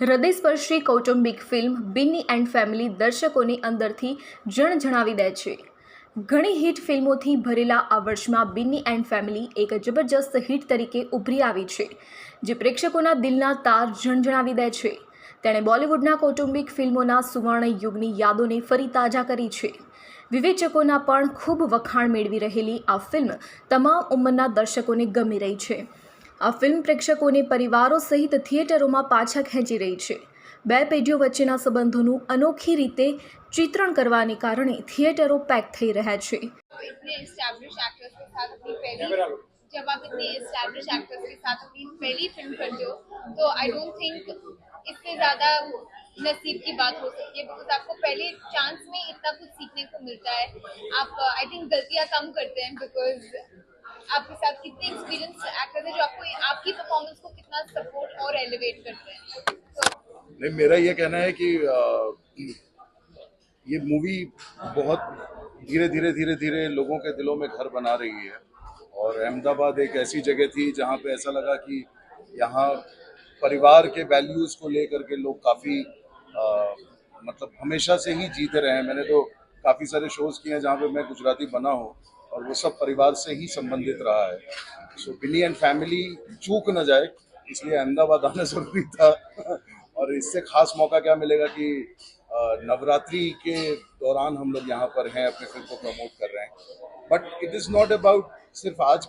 હૃદયસ્પર્શી કૌટુંબિક film Binny and family દર્શકોને અંદરથી જણ જણાવી દે છે. ઘણી હિટ ફિલ્મોથી ભરેલા આ વર્ષમાં બિન્ની એન્ડ ફેમિલી એક જબરજસ્ત હિટ તરીકે ઉભરી આવી છે, જે પ્રેક્ષકોના દિલના તાર જણજણાવી દે છે. તેણે બોલિવૂડના કૌટુંબિક ફિલ્મોના સુવર્ણ યુગની યાદોને ફરી તાજા કરી છે. વિવેચકોના પણ ખૂબ વખાણ મેળવી રહેલી આ ફિલ્મ તમામ ઉંમરના દર્શકોને ગમી રહી છે. આ ફિલ્મ પ્રેક્ષકોને પરિવારો સહિત થિયેટરોમાં પાછા ખેંચી રહી છે બે પેઢીઓ વચ્ચેના સંબંધોનું અનોખી રીતે ચિત્રણ કરવાને કારણે થિયેટરો પેક થઈ રહ્યા છે इतने एस्टैब्लिश एक्टर्स के साथ अपनी पहली जब आप इतने एस्टैब्लिश एक्टर्स के साथ अपनी पहली फिल्म करते हो तो आई डोंट थिंक इससे ज़्यादा नसीब की बात हो सकती है बिकॉज आपको पहले चांस में इतना कुछ सीखने को मिलता है आप आई थिंक गलतियाँ कम करते हैं बिकॉज आपके साथ कितने एक्सपीरियंस एक्टर्स हैं जो आपको आपकी परफॉर्मेंस को कितना सपोर्ट और एलिवेट करते हैं? नहीं, मेरा ये कहना है कि ये मूवी बहुत धीरे धीरे धीरे धीरे लोगों के दिलों में घर बना रही है। और अहमदाबाद एक ऐसी जगह थी जहाँ पे ऐसा लगा कि यहाँ परिवार के वैल्यूज़ को लेकर के लोग काफ़ी मतलब हमेशा से ही जीते रहे हैं। मैंने तो काफ़ी सारे शोज़ किए हैं जहाँ पे मैं गुजराती बना हूँ। और वो सब परिवार से ही संबंधित रहा है। सो बिली एंड फैमिली चूक ना जाए, इसलिए अहमदाबाद आना ज़रूरी था। और इससे खास मौका क्या मिलेगा कि नवरात्रि के दौरान हम लोग यहाँ पर हैं, अपने फ़िल्म को प्रमोट कर रहे हैं। But it is not about सिर्फ़ आज